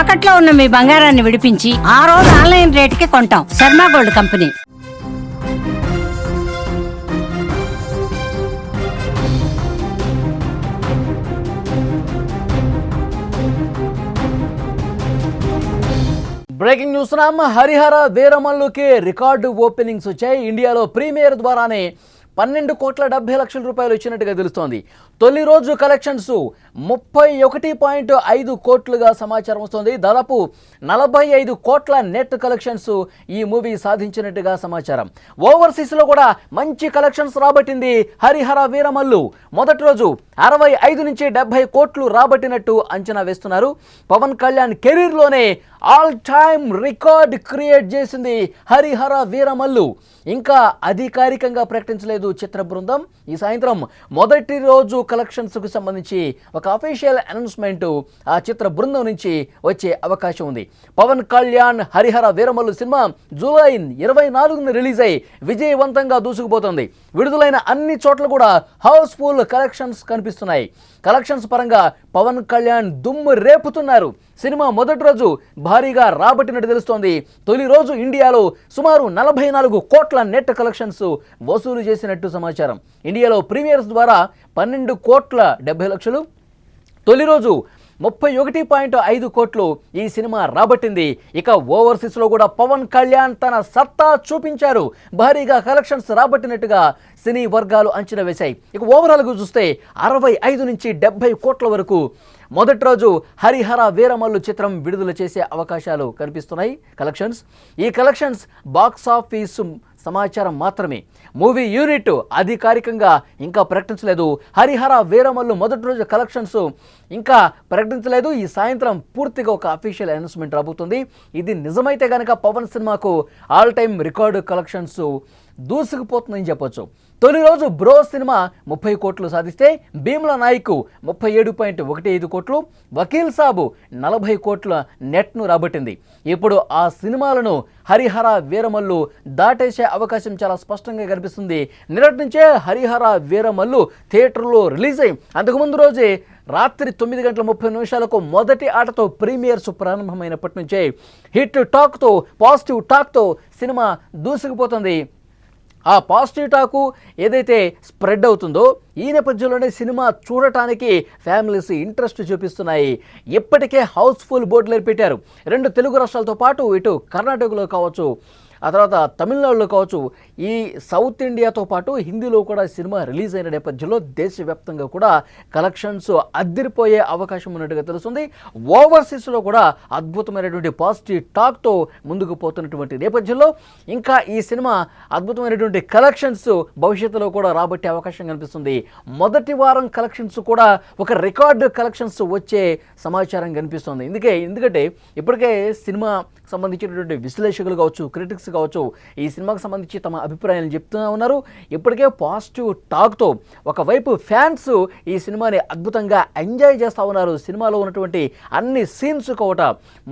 తాకట్లో ఉన్న మీ బంగారాన్ని విడిపించి ఆ రోజు ఆన్లైన్ రేటుకి కొంటాం. Sharma gold company. Breaking news Ram. Harihara వీరమల్లుకి record openings వచ్చాయి. ఇండియాలో ప్రీమియర్ ద్వారానే పన్నెండు కోట్ల డెబ్బై లక్షల రూపాయలు వచ్చినట్టుగా తెలుస్తోంది. తొలి రోజు కలెక్షన్స్ ముప్పై ఒకటి పాయింట్ ఐదు కోట్లుగా సమాచారం వస్తుంది. దాదాపు నలభై ఐదు కోట్ల నెట్ కలెక్షన్స్ ఈ మూవీ సాధించినట్టుగా సమాచారం. ఓవర్సీస్లో కూడా మంచి కలెక్షన్స్ రాబట్టింది హరిహర వీరమల్లు. మొదటి రోజు అరవై ఐదు నుంచి డెబ్బై కోట్లు రాబట్టినట్టు అంచనా వేస్తున్నారు. పవన్ కళ్యాణ్ కెరీర్లోనే ఆల్ టైమ్ రికార్డ్ క్రియేట్ చేసింది హరిహర వీరమల్లు. ఇంకా అధికారికంగా ప్రకటించలేదు చిత్ర బృందం. ఈ సాయంత్రం మొదటి రోజు కలెక్షన్స్కు సంబంధించి ఒక అఫీషియల్ అనౌన్స్మెంట్ ఆ చిత్ర బృందం నుంచి వచ్చే అవకాశం ఉంది. పవన్ కళ్యాణ్ హరిహర వీరమల్లు సినిమా జూలై ఇరవై నాలుగున రిలీజ్ అయి విజయవంతంగా దూసుకుపోతుంది. విడుదలైన అన్ని చోట్ల కూడా హౌస్ఫుల్ కలెక్షన్స్ కనిపిస్తున్నాయి. కలెక్షన్స్ పరంగా పవన్ కళ్యాణ్ దుమ్ము రేపుతున్నారు. సినిమా మొదటి రోజు భారీగా రాబట్టినట్టు తెలుస్తోంది. తొలి రోజు ఇండియాలో సుమారు నలభై నాలుగు కోట్ల నెట్ కలెక్షన్స్ వసూలు చేసినట్టు సమాచారం. ఇండియాలో ప్రీమియర్స్ ద్వారా పన్నెండు కోట్ల డెబ్బై లక్షలు. తొలి రోజు ముప్పై ఒకటి పాయింట్ ఐదు కోట్లు ఈ సినిమా రాబట్టింది. ఇక ఓవర్సీస్లో కూడా పవన్ కళ్యాణ్ తన సత్తా చూపించారు. భారీగా కలెక్షన్స్ రాబట్టినట్టుగా సినీ వర్గాలు అంచనా వేశాయి. ఇక ఓవరాల్గా చూస్తే అరవై ఐదు నుంచి డెబ్బై కోట్ల వరకు మొదటి రోజు హరిహర వీరమల్లు చిత్రం విడుదల చేసే అవకాశాలు కనిపిస్తున్నాయి. కలెక్షన్స్. ఈ కలెక్షన్స్ బాక్స్ ఆఫీసు సమాచారం మాత్రమే. మూవీ యూనిట్ అధికారికంగా ఇంకా ప్రకటించలేదు. హరిహర వీరమల్లు మొదటి రోజు కలెక్షన్స్ ఇంకా ప్రకటించలేదు. ఈ సాయంత్రం పూర్తిగా ఒక అఫీషియల్ అనౌన్స్మెంట్ రాబోతుంది. ఇది నిజమైతే కనుక పవన్ సినిమాకు ఆల్ టైమ్ రికార్డు కలెక్షన్స్ దూసుకుపోతుందని చెప్పొచ్చు. తొలి రోజు బ్రో సినిమా ముప్పై కోట్లు సాధిస్తే భీమ్ల నాయకు ముప్పై ఏడు పాయింట్ ఒకటి ఐదు కోట్లు వకీల్ సాబు నలభై కోట్ల నెట్ను రాబట్టింది. ఇప్పుడు ఆ సినిమాలను హరిహర వీరమల్లు దాటేసే అవకాశం చాలా స్పష్టంగా కనిపిస్తుంది. నిన్నటి నుంచే హరిహర వీరమల్లు థియేటర్లో రిలీజ్ అయ్యి అంతకుముందు రోజే రాత్రి తొమ్మిది గంటల ముప్పై నిమిషాలకు మొదటి ఆటతో ప్రీమియర్స్ ప్రారంభమైనప్పటి నుంచే హిట్ టాక్తో పాజిటివ్ టాక్తో సినిమా దూసుకుపోతుంది. ఆ పాజిటివ్ టాకు ఏదైతే స్ప్రెడ్ అవుతుందో ఈ నేపథ్యంలోనే సినిమా చూడటానికి ఫ్యామిలీస్ ఇంట్రెస్ట్ చూపిస్తున్నాయి. ఇప్పటికే హౌస్ఫుల్ బోర్డులు పెట్టారు. రెండు తెలుగు రాష్ట్రాలతో పాటు ఇటు కర్ణాటకలో కావచ్చు. ఆ తర్వాత తమిళనాడులో కావచ్చు ఈ సౌత్ ఇండియాతో పాటు హిందీలో కూడా సినిమా రిలీజ్ అయిన నేపథ్యంలో దేశవ్యాప్తంగా కూడా కలెక్షన్స్ అద్దరిపోయే అవకాశం ఉన్నట్టుగా తెలుస్తుంది. ఓవర్సీస్లో కూడా అద్భుతమైనటువంటి పాజిటివ్ టాక్తో ముందుకు పోతున్నటువంటి నేపథ్యంలో ఇంకా ఈ సినిమా అద్భుతమైనటువంటి కలెక్షన్స్ భవిష్యత్తులో కూడా రాబట్టే అవకాశం కనిపిస్తుంది. మొదటి వారం కలెక్షన్స్ కూడా ఒక రికార్డు కలెక్షన్స్ వచ్చే సమాచారం కనిపిస్తుంది. ఎందుకే ఎందుకంటే ఇప్పటికే సినిమా సంబంధించినటువంటి విశ్లేషకులు కావచ్చు క్రిటిక్స్ కావచ్చు ఈ సినిమాకు సంబంధించి తమ అభిప్రాయాలు చెప్తూ ఉన్నారు. ఇప్పటికే పాజిటివ్ టాక్తో ఒకవైపు ఫ్యాన్స్ ఈ సినిమాని అద్భుతంగా ఎంజాయ్ చేస్తూ ఉన్నారు. సినిమాలో ఉన్నటువంటి అన్ని సీన్స్ కోట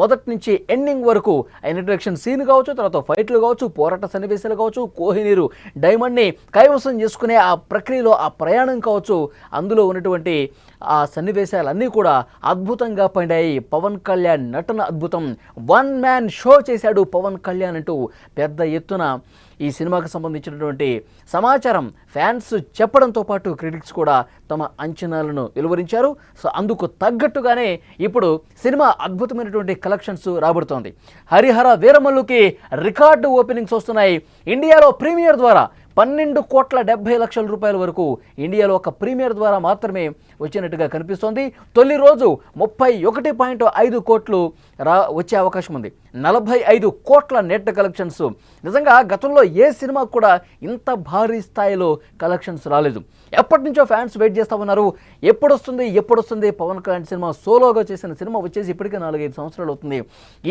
మొదటి నుంచి ఎండింగ్ వరకు ఇంట్రడక్షన్ సీన్ కావచ్చు తర్వాత ఫైట్లు కావచ్చు పోరాట సన్నివేశాలు కావచ్చు కోహినీరు డైమండ్ని కైవసం చేసుకునే ఆ ప్రక్రియలో ఆ ప్రయాణం కావచ్చు అందులో ఉన్నటువంటి ఆ సన్నివేశాలన్నీ కూడా అద్భుతంగా పండాయి. పవన్ కళ్యాణ్ నటన అద్భుతం. వన్ మ్యాన్ షో చేశాడు పవన్ కళ్యాణ్ అంటూ పెద్ద ఎత్తున ఈ సినిమాకు సంబంధించినటువంటి సమాచారం ఫ్యాన్స్ చెప్పడంతో పాటు క్రిటిక్స్ కూడా తమ అంచనాలను వెలువరించారు. సో అందుకు తగ్గట్టుగానే ఇప్పుడు సినిమా అద్భుతమైనటువంటి కలెక్షన్స్ రాబడుతోంది. హరిహర వీరమల్లుకి రికార్డు ఓపెనింగ్స్ వస్తున్నాయి. ఇండియాలో ప్రీమియర్ ద్వారా పన్నెండు కోట్ల డెబ్బై లక్షల రూపాయల వరకు ఇండియాలో ఒక ప్రీమియర్ ద్వారా మాత్రమే వచ్చినట్టుగా కనిపిస్తోంది. తొలి రోజు ముప్పై ఒకటి పాయింట్ ఐదు కోట్లు రా వచ్చే అవకాశం ఉంది. నలభై ఐదు కోట్ల నెట్ కలెక్షన్స్. నిజంగా గతంలో ఏ సినిమా కూడా ఇంత భారీ స్థాయిలో కలెక్షన్స్ రాలేదు. ఎప్పటి నుంచో ఫ్యాన్స్ వెయిట్ చేస్తూ ఉన్నారు. ఎప్పుడు వస్తుంది ఎప్పుడు వస్తుంది పవన్ కళ్యాణ్ సినిమా సోలోగా చేసిన సినిమా వచ్చేసి ఇప్పటికే నాలుగైదు సంవత్సరాలు అవుతుంది.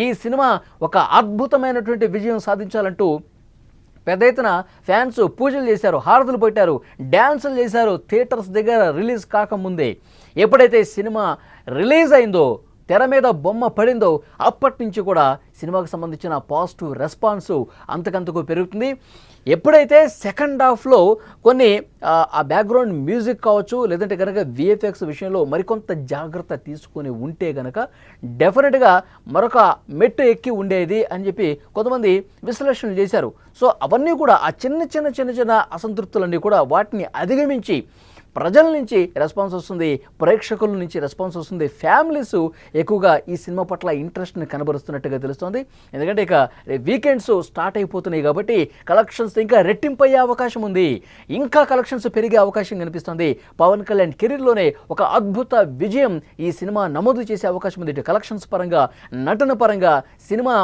ఈ సినిమా ఒక అద్భుతమైనటువంటి విజయం సాధించాలంటూ పెద్ద ఎత్తున ఫ్యాన్స్ పూజలు చేశారు హారతులు పెట్టారు డ్యాన్సులు చేశారు థియేటర్స్ దగ్గర రిలీజ్ కాకముందే. ఎప్పుడైతే సినిమా రిలీజ్ అయిందో తెర మీద బొమ్మ పడిందో అప్పటి నుంచి కూడా సినిమాకు సంబంధించిన పాజిటివ్ రెస్పాన్స్ అంతకంతకు పెరుగుతుంది. ఎప్పుడైతే సెకండ్ హాఫ్లో కొన్ని ఆ, బ్యాక్గ్రౌండ్ మ్యూజిక్ కావచ్చు లేదంటే కనుక విఎఫ్ఎక్స్ విషయంలో మరికొంత జాగ్రత్త తీసుకొని ఉంటే కనుక డెఫినెట్గా మరొక మెట్టు ఎక్కి ఉండేది అని చెప్పి కొంతమంది విశ్లేషణలు చేశారు. సో అవన్నీ కూడా ఆ చిన్న చిన్న చిన్న చిన్న అసంతృప్తులన్నీ కూడా వాటిని అధిగమించి ప్రజల నుంచి రెస్పాన్స్ వస్తుంది ప్రేక్షకుల నుంచి రెస్పాన్స్ వస్తుంది ఫ్యామిలీస్ ఎక్కువగా ఈ సినిమా పట్ల ఇంట్రెస్ట్ని కనబరుస్తున్నట్టుగా తెలుస్తుంది. ఎందుకంటే ఇక వీకెండ్స్ స్టార్ట్ అయిపోతున్నాయి కాబట్టి కలెక్షన్స్ ఇంకా రెట్టింపు అయ్యే అవకాశం ఉంది. ఇంకా కలెక్షన్స్ పెరిగే అవకాశం కనిపిస్తుంది. పవన్ కళ్యాణ్ కెరీర్లోనే ఒక అద్భుత విజయం ఈ సినిమా నమోదు చేసే అవకాశం ఉంది. ఇటు కలెక్షన్స్ పరంగా నటన పరంగా సినిమా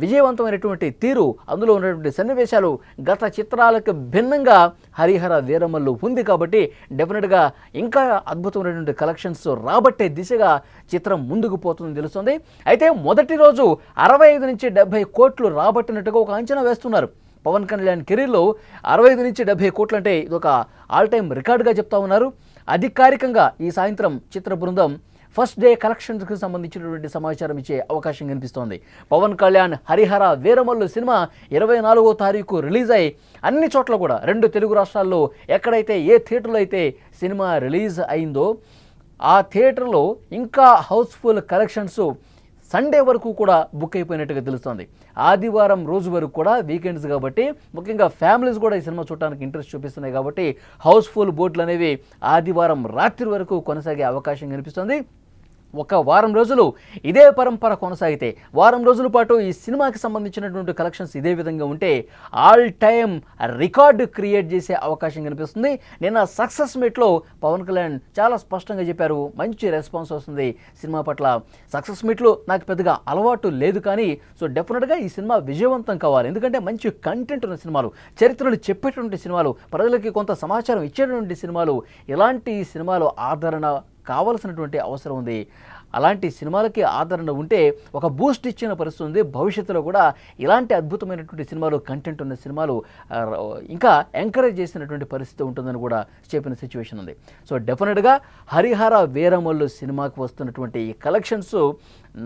విజయవంతమైనటువంటి తీరు అందులో ఉన్నటువంటి సన్నివేశాలు గత చిత్రాలకు భిన్నంగా హరిహర వీరమల్లు ఉంది కాబట్టి డెఫినెట్గా ఇంకా అద్భుతమైనటువంటి కలెక్షన్స్ రాబట్టే దిశగా చిత్రం ముందుకు పోతుందని తెలుస్తుంది. అయితే మొదటి రోజు అరవై ఐదు నుంచి డెబ్బై కోట్లు రాబట్టినట్టుగా ఒక అంచనా వేస్తున్నారు. పవన్ కళ్యాణ్ కెరీర్లో అరవై ఐదు నుంచి డెబ్బై కోట్లు అంటే ఇది ఒక ఆల్ టైమ్ రికార్డుగా చెప్తా ఉన్నారు. అధికారికంగా ఈ సాయంత్రం చిత్ర బృందం ఫస్ట్ డే కలెక్షన్స్కి సంబంధించినటువంటి సమాచారం ఇచ్చే అవకాశం కనిపిస్తోంది. పవన్ కళ్యాణ్ హరిహర వీరమల్లు సినిమా ఇరవై నాలుగో తారీఖు రిలీజ్ అయి అన్ని చోట్ల కూడా రెండు తెలుగు రాష్ట్రాల్లో ఎక్కడైతే ఏ థియేటర్లో అయితే సినిమా రిలీజ్ అయిందో ఆ థియేటర్లో ఇంకా హౌస్ఫుల్ కలెక్షన్స్ సండే వరకు కూడా బుక్ అయిపోయినట్టుగా తెలుస్తోంది. ఆదివారం రోజు వరకు కూడా వీకెండ్స్ కాబట్టి ముఖ్యంగా ఫ్యామిలీస్ కూడా ఈ సినిమా చూడడానికి ఇంట్రెస్ట్ చూపిస్తున్నాయి కాబట్టి హౌస్ఫుల్ బోట్లు అనేవి ఆదివారం రాత్రి వరకు కొనసాగే అవకాశం కనిపిస్తుంది. ఒక వారం రోజులు ఇదే పరంపర కొనసాగితే వారం రోజుల పాటు ఈ సినిమాకి సంబంధించినటువంటి కలెక్షన్స్ ఇదే విధంగా ఉంటే ఆల్ టైమ్ రికార్డు క్రియేట్ చేసే అవకాశం కనిపిస్తుంది. నిన్న సక్సెస్ మీట్లో పవన్ కళ్యాణ్ చాలా స్పష్టంగా చెప్పారు మంచి రెస్పాన్స్ వస్తుంది సినిమా పట్ల. సక్సెస్ మీట్లు నాకు పెద్దగా అలవాటు లేదు కానీ సో డెఫినెట్గా ఈ సినిమా విజయవంతం కావాలి. ఎందుకంటే మంచి కంటెంట్ ఉన్న సినిమాలు చరిత్రలు చెప్పేటువంటి సినిమాలు ప్రజలకి కొంత సమాచారం ఇచ్చేటువంటి సినిమాలు ఇలాంటి సినిమాలు ఆదరణ కావలసినటువంటి అవసరం ఉంది. అలాంటి సినిమాలకి ఆదరణ ఉంటే ఒక బూస్ట్ ఇచ్చిన పరిస్థితి ఉంది. భవిష్యత్తులో కూడా ఇలాంటి అద్భుతమైనటువంటి సినిమాలు కంటెంట్ ఉన్న సినిమాలు ఇంకా ఎంకరేజ్ చేసినటువంటి పరిస్థితి ఉంటుందని కూడా చెప్పిన సిచ్యువేషన్ ఉంది. సో డెఫినెట్గా హరిహర వీరమల్లు సినిమాకి వస్తున్నటువంటి ఈ కలెక్షన్స్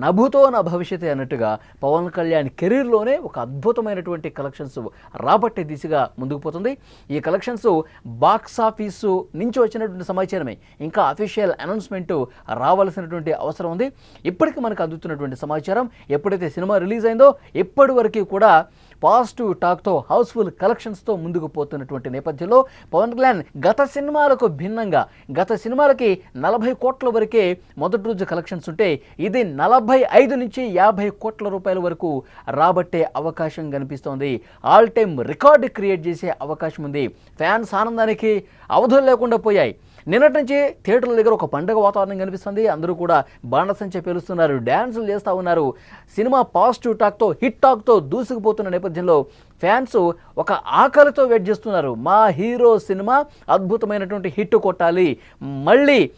నభుతో నా భవిష్యత్తు అన్నట్టుగా పవన్ కళ్యాణ్ కెరీర్లోనే ఒక అద్భుతమైనటువంటి కలెక్షన్స్ రాబట్టే దిశగా ముందుకు పోతుంది. ఈ కలెక్షన్స్ బాక్స్ ఆఫీసు నుంచి వచ్చినటువంటి సమాచారమే. ఇంకా అఫీషియల్ అనౌన్స్మెంట్ రావాల్సినటువంటి అవసరం ఉంది. ఇప్పటికి మనకు అందుతున్నటువంటి సమాచారం ఎప్పుడైతే సినిమా రిలీజ్ అయిందో ఇప్పటి వరకు కూడా పాజిటివ్ టాక్తో హౌస్ఫుల్ కలెక్షన్స్తో ముందుకు పోతున్నటువంటి నేపథ్యంలో పవన్ కళ్యాణ్ గత సినిమాలకు భిన్నంగా గత సినిమాలకి నలభై కోట్ల వరకే మొదటి రోజు కలెక్షన్స్ ఉంటే ఇది నలభై ఐదు నుంచి యాభై కోట్ల రూపాయల వరకు రాబట్టే అవకాశం కనిపిస్తోంది. ఆల్ టైమ్ రికార్డు క్రియేట్ చేసే అవకాశం ఉంది. ఫ్యాన్స్ ఆనందానికి అవధులు లేకుండా పోయాయి. నిన్నటి నుంచి థియేటర్ల దగ్గర ఒక పండగ వాతావరణం కనిపిస్తుంది. అందరూ కూడా బాణసంచ పేలుస్తున్నారు. డ్యాన్సులు చేస్తూ ఉన్నారు. సినిమా పాజిటివ్ టాక్తో హిట్ టాక్తో దూసుకుపోతున్న నేపథ్యంలో ఫ్యాన్స్ ఒక ఆకలితో వెయిట్ చేస్తున్నారు. మా హీరో సినిమా అద్భుతమైనటువంటి హిట్ కొట్టాలి. మళ్ళీ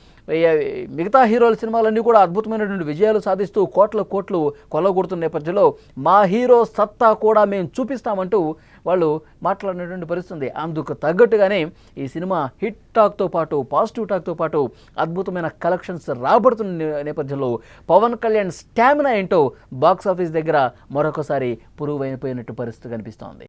మిగతా హీరోల సినిమాలన్నీ కూడా అద్భుతమైనటువంటి విజయాలు సాధిస్తూ కోట్ల కోట్లు కొల్లగొడుతున్న నేపథ్యంలో మా హీరో సత్తా కూడా మేము చూపిస్తామంటూ వాళ్ళు మాట్లాడినటువంటి పరిస్థితుంది. అందుకు తగ్గట్టుగానే ఈ సినిమా హిట్ టాక్తో పాటు పాజిటివ్ టాక్తో పాటు అద్భుతమైన కలెక్షన్స్ రాబడుతున్న నేపథ్యంలో పవన్ కళ్యాణ్ స్టామినా ఏంటో బాక్స్ ఆఫీస్ దగ్గర మరొకసారి పురువైపోయినట్టు పరిస్థితి కనిపిస్తోంది.